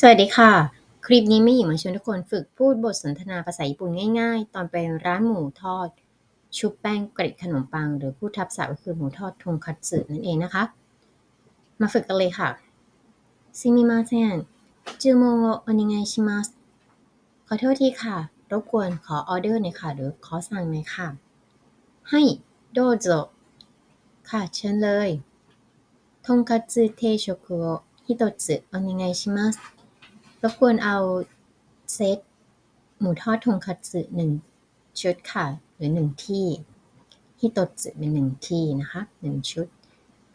สวัสดีค่ะ คลิปนี้ไม่หญิงมาชวนทุกคนฝึกพูดบทสนทนาภาษาญี่ปุ่นง่ายๆ ตอนไปร้านหมูทอด ชุบแป้งเกร็ดขนมปัง หรือพูดทับศัพท์ก็คือหมูทอดทงคัตสึนั่นเองนะคะ มาฝึกกันเลยค่ะซิมิมาเซนจูโมโอโอนิไงชิมัสขอโทษทีค่ะ รบกวนขอออเดอร์หน่อยค่ะ หรือขอสั่งหน่อยค่ะให้โดโจค่ะเชิญเลยทงคัตสึเทโชคุโอฮิโตสึโอนิไงชิมัส รบกวนเอาเซตหมูทอดทงคัตสึหนึ่งชุดค่ะ หรือหนึ่งที่ฮิโตสึเป็นหนึ่งที่นะคะหนึ่งชุด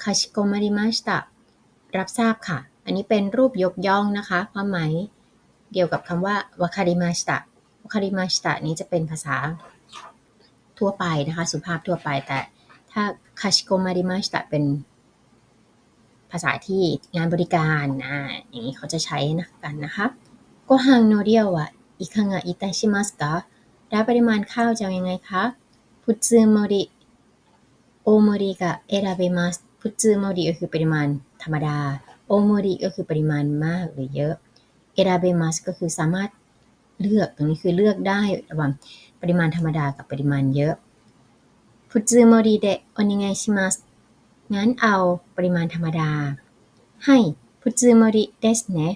คาชิโกมาริมาสตะรับทราบค่ะ อันนี้เป็นรูปยกย่องนะคะ ความหมายเกี่ยวกับคำว่าวาคาริมาสตะวาคาริมาสตะนี้จะเป็นภาษาทั่วไปนะคะ สุภาพทั่วไปแต่ถ้าคาชิโกมาริมาสตะเป็น ภาษาที่งานบริการนะอย่างนี้เขาจะใช้นะกันนะคะโกฮังโนเรียวะอิคังะอิตาชิมัสกะรับปริมาณข้าวจะยังไงคะพุซึโมริโอโมริกะเอราเบมัสพุซึโมริก็คือปริมาณธรรมดาโอโมริก็คือปริมาณมากหรือเยอะเอราเบมัสก็คือสามารถเลือกตรงนี้คือเลือกได้ระหว่างปริมาณธรรมดากับปริมาณเยอะพุซึโมริเดโอนิไงชิมัส งั้นเอาปริมาณธรรมดา ให้พุจิโมริเดสเนะ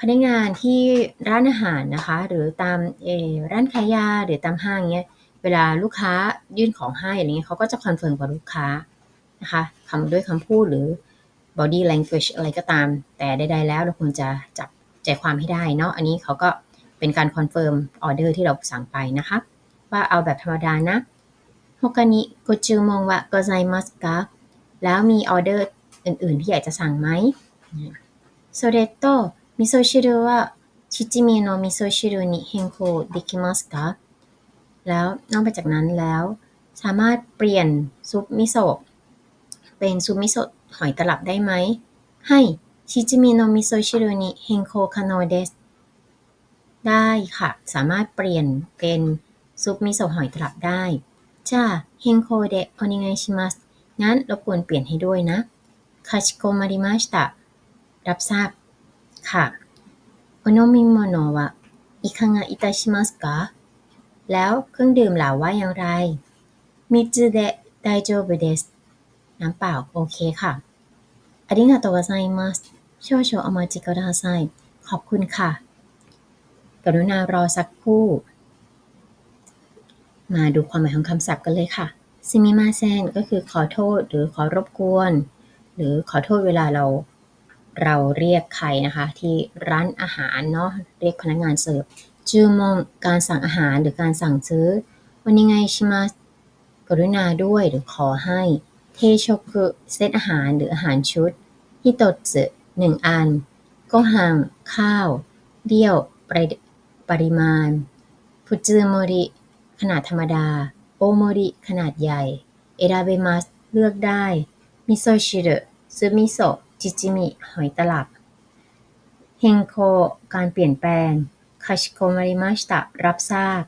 พนักงานที่ร้านอาหารนะคะ หรือตามร้านขายยาหรือตามห้างเงี้ย เวลาลูกค้ายื่นของให้อะไรเงี้ยเขาก็จะคอนเฟิร์มกับลูกค้านะคะคำด้วยคำพูดหรือ body language อะไรก็ตาม แต่ใดๆแล้วเราควรจะจับใจความให้ได้เนาะอันนี้เขาก็เป็นการคอนเฟิร์มออเดอร์ที่เราสั่งไปนะคะ ว่าเอาแบบธรรมดานะ ฮกานิโกจูมองวะโกไซมัสกะแล้วมีออเดอร์อื่นๆที่อยากจะสั่งไหมそれと味噌汁は七味の味噌汁に変更できますかแล้วนอกจากนั้นแล้ว สามารถเปลี่ยนซุปมิโซะเป็นซุปมิโซะหอยตลับได้ไหมให้ชิจิมิโนมิโซชิรุนิเฮนโคคาโนเดสได้ค่ะ สามารถเปลี่ยนเป็นซุปมิโซะหอยตลับได้ จ้าเฮนโคเดโอนิไงชิมัสงั้นรบกวนเปลี่ยนให้ด้วยนะคาชิโกมาริมาสตะรับทราบ ค่ะโอโนมิโมโนะวะอิคังะอิตาชิมัสกะแล้วเครื่องดื่มเหล่าว่าอย่างไรมิจูเดะไดโจบุเดสน้ำเปล่า โอเคค่ะอาริงาโตะไซมัสโชโชอามาจิกะดาไซขอบคุณค่ะ กรุณารอสักครู่ มาดูความหมายของคำศัพท์กันเลยค่ะซิมิมาเซนก็คือขอโทษหรือขอรบกวน หรือขอโทษเวลาเราเราเรียกใครนะคะ ที่ร้านอาหารเนาะเรียกพนักงานเสิร์ฟจูมองการสั่งอาหารหรือการสั่งซื้อ วันนี้ไงชิมสกรุณาด้วยหรือขอให้ เทโชคุเซตอาหารหรืออาหารชุดฮิโตสึหนึ่งอันโกฮังข้าว เดี่ยวปริมาณฟุจิโมริ ขนาดธรรมดา โอโมริขนาดใหญ่ เอราเบมัส เลือกได้ มิโซชิรุซึมิโซะจิจิมิ หอยตลับ เฮงโค การเปลี่ยนแปลง คาชิโกมาริมาชิตะ รับทราบ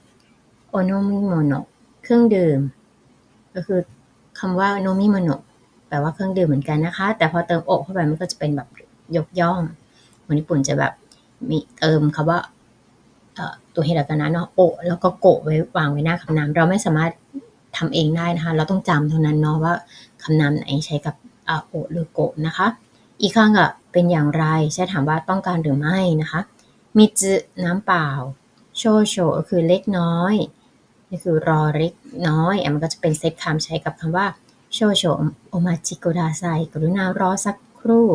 โอโนมิโมโนะเครื่องดื่ม ก็คือคำว่าโนมิโมโนะแปลว่าเครื่องดื่มเหมือนกันนะคะ แต่พอเติมโอเข้าไปมันก็จะเป็นแบบยกย่องคนญี่ปุ่นจะแบบมีเติมคำว่า ตัวเฮรากานะเนาะโอแล้วก็โกะไว้วางไว้หน้าคำนาม เราไม่สามารถทำเองได้นะคะ เราต้องจำเท่านั้นเนาะว่าคำนามไหนใช้กับโอหรือโกะนะคะ อีกครั้งอะเป็นอย่างไรใช่ถามว่าต้องการหรือไม่นะคะมิจืน้ำเปล่า โชโชก็คือเล็กน้อยนี่คือรอเล็กน้อยมันก็จะเป็นเซตคำใช้กับคำว่าโชโชโอมาจิโกดาไซกรุณารอสักครู่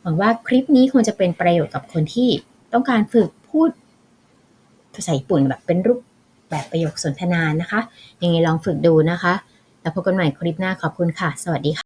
หวังว่าคลิปนี้คงจะเป็นประโยชน์กับคนที่ต้องการฝึกพูด ภาษาญี่ปุ่นแบบเป็นรูปแบบประโยคสนทนานะคะ ยังไงลองฝึกดูนะคะ แล้วพบกันใหม่คลิปหน้าขอบคุณค่ะ สวัสดีค่ะ